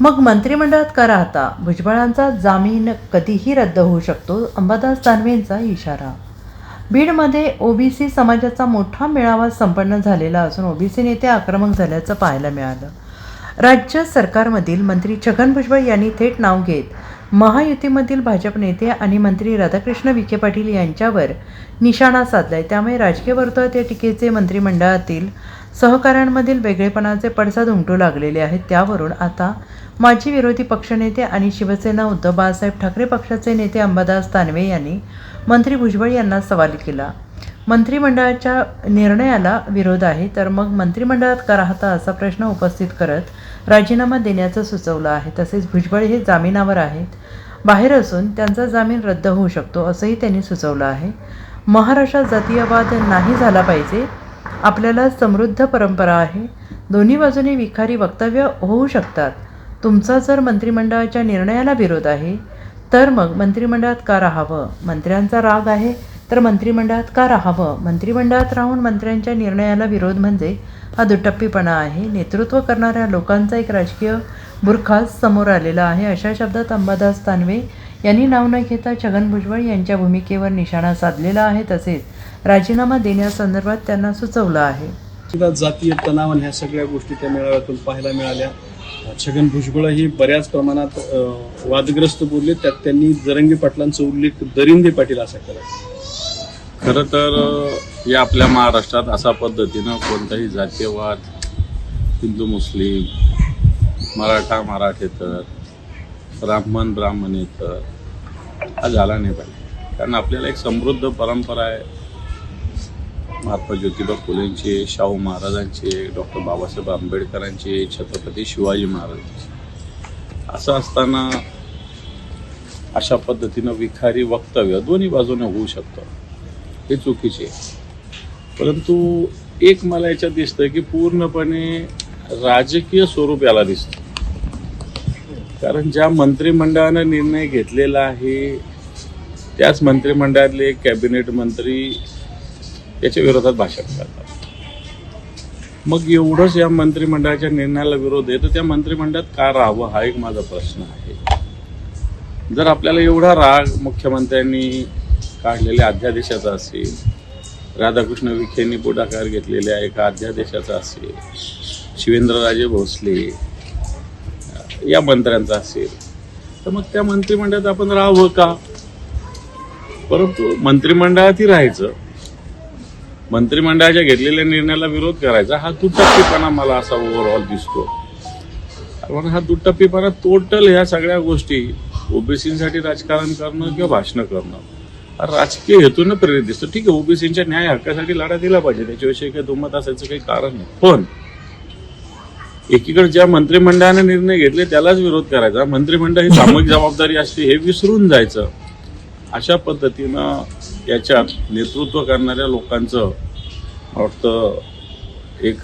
मग मंत्रिमंडळात का राहता? भुजबळांचा जामीन कधीही रद्द होऊ शकतो अंबादास दानवेंचा इशारा. बीडमध्ये ओबीसी समाजाचा मोठा मेळावा संपन्न झालेला असून ओबीसी नेते आक्रमक झाल्याचं पाहायला मिळालं. राज्य सरकारमधील मंत्री छगन भुजबळ यांनी थेट नाव घेत महायुतीमधील भाजप नेते आणि मंत्री राधाकृष्ण विखे पाटील यांच्यावर निशाणा साधलाय. त्यामुळे राजकीय वर्तुळात या टीकेचे मंत्रिमंडळातील सहकाऱ्यांमधील वेगळेपणाचे पडसाद उमटू लागलेले आहेत. त्यावरून आता माजी विरोधी पक्षनेते आणि शिवसेना उद्धव बाळासाहेब ठाकरे पक्षाचे नेते अंबादास दानवे यांनी मंत्री भुजबळ यांना सवाल केला. मंत्रिमंडळाच्या निर्णयाला विरोध आहे तर मग मंत्रिमंडळात का राहता असा प्रश्न उपस्थित करत राजीनामा देण्याचं सुचवलं आहे. तसेच भुजबळ हे जामिनावर आहेत. बाहेर असून त्यांचा जामीन रद्द होऊ शकतो असंही त्यांनी सुचवलं आहे. महाराष्ट्रात जातीयवाद नाही झाला पाहिजे. आपल्याला समृद्ध परंपरा आहे. दोन्ही बाजूने विखारी वक्तव्य होऊ शकतात. तुमचा जर मंत्रिमंडळाच्या निर्णयाला विरोध आहे तर मग मंत्रिमंडळात का राहावं? मंत्र्यांचा राग आहे तर मंत्रिमंडळात का राहावं? मंत्रिमंडळात राहून मंत्र्यांच्या निर्णयाला विरोध म्हणजे हा दुटप्पीपणा आहे. नेतृत्व करणाऱ्या लोकांचा एक राजकीय बुरखास समोर आलेला आहे. अशा शब्दात अंबादास तानवे यांनी नाव न घेता छगन भुजबळ यांच्या भूमिकेवर निशाणा साधलेला आहे. तसेच राजीनामा देण्यासंदर्भात त्यांना सुचवलं आहे. जातीय तणाव ह्या सगळ्या गोष्टी त्या मेळाव्यातून पाहायला मिळाल्या. छगन भुजबळही बऱ्याच प्रमाणात वादग्रस्त बोलले. त्यात त्यांनी जरंगी पाटलांचा उल्लेख दरिंदे पाटील असा केला. खर तर या आपल्या महाराष्ट्रात अशा पद्धतीनं कोणताही जातीयवाद हिंदू मुस्लिम मराठा मराठेतर ब्राह्मण ब्राह्मणेतर हा झाला नाही पाहिजे. कारण आपल्याला एक समृद्ध परंपरा आहे. महात्मा ज्योतिबा फुलेंचे शाहू महाराजांचे डॉक्टर बाबासाहेब आंबेडकरांचे छत्रपती शिवाजी महाराजांचे. असं असताना अशा पद्धतीनं विखारी वक्तव्य दोन्ही बाजूने होऊ शकतं. हे चुकीचे परंतु एक मला याच्यात दिसतं की पूर्णपणे राजकीय स्वरूप याला दिसतं. कारण ज्या मंत्रिमंडळानं निर्णय घेतलेला आहे त्याच मंत्रिमंडळातले कॅबिनेट मंत्री त्याच्या विरोधात भाषण करतात. मग एवढंच या मंत्रिमंडळाच्या निर्णयाला विरोध आहे तर त्या मंत्रिमंडळात का राहावं? हा एक माझा प्रश्न आहे. जर आपल्याला एवढा राग मुख्यमंत्र्यांनी काढलेल्या अध्यादेशाचा असेल राधाकृष्ण विखेंनी पुढाकार घेतलेल्या एका अध्यादेशाचा असेल शिवेंद्रराजे भोसले या मंत्र्यांचा असेल तर मग त्या मंत्रिमंडळात आपण राहावं का? परंतु मंत्रिमंडळातही राहायचं. मंत्रिमंडळाच्या घेतलेल्या निर्णयाला विरोध करायचा हा दुटप्पीपणा मला असा ओव्हरऑल दिसतो. कारण हा दुटप्पीपणा टोटल ह्या सगळ्या गोष्टी ओबीसीसाठी राजकारण करणं किंवा भाषणं करणं राजकीय हेतून प्रेरित दिसतो. ठीक आहे ओबीसीच्या न्याय हक्कासाठी लढा दिला पाहिजे त्याच्याविषयी काही दुमत असायचं काही कारण नाही. पण एकीकडे ज्या मंत्रिमंडळाने निर्णय घेतले त्यालाच विरोध करायचा मंत्रिमंडळ ही सामूहिक जबाबदारी असते हे विसरून जायचं. अशा पद्धतीनं याच्यात नेतृत्व करणाऱ्या लोकांचं वाटतं एक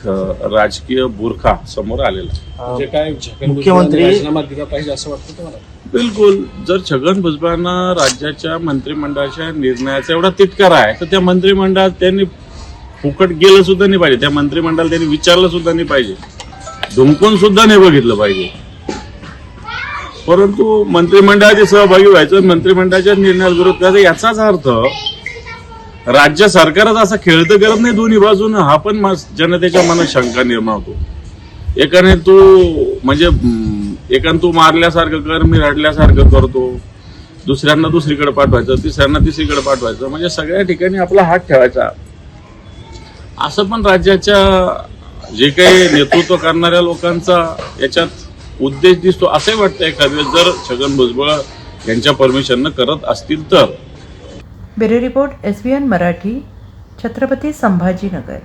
राजकीय बुरखा समोर आलेला आहे. म्हणजे काय मुख्यमंत्री- दिला पाहिजे असं वाटतं तुम्हाला? बिलकुल. जर छगन भुजबळांना राज्याच्या मंत्रिमंडळाच्या निर्णयाचा एवढा तिटकारा आहे तर त्या मंत्रिमंडळात त्यांनी फुकट गेलं सुद्धा नाही पाहिजे. त्या मंत्रिमंडळाला त्यांनी विचारलं सुद्धा नाही पाहिजे. धुमकून सुद्धा नाही बघितलं पाहिजे. परंतु मंत्रिमंडळाचे सहभागी व्हायचं मंत्रिमंडळाच्या निर्णयात विरोध करायचा याचाच अर्थ राज्य सरकारच असा खेळतं करत नाही दोन्ही बाजूनं. हा पण मा- जनतेच्या मनात शंका निर्माण होतो. एकाने तू म्हणजे एकाने तू मारल्यासारखं कर मी रडल्यासारखं करतो. दुसऱ्यांना दुसरीकडे पाठवायचं तिसऱ्यांना तिसरीकडे पाठवायचं. म्हणजे सगळ्या ठिकाणी आपला हात ठेवायचा. असं पण राज्याच्या जे काही नेतृत्व करणाऱ्या लोकांचा याच्यात उद्देश दिसतो असंही वाटतं एखाद्या जर छगन भुजबळ यांच्या परमिशननं करत असतील तर. Bureau report S B N Marathi Chhatrapati Sambhajinagar.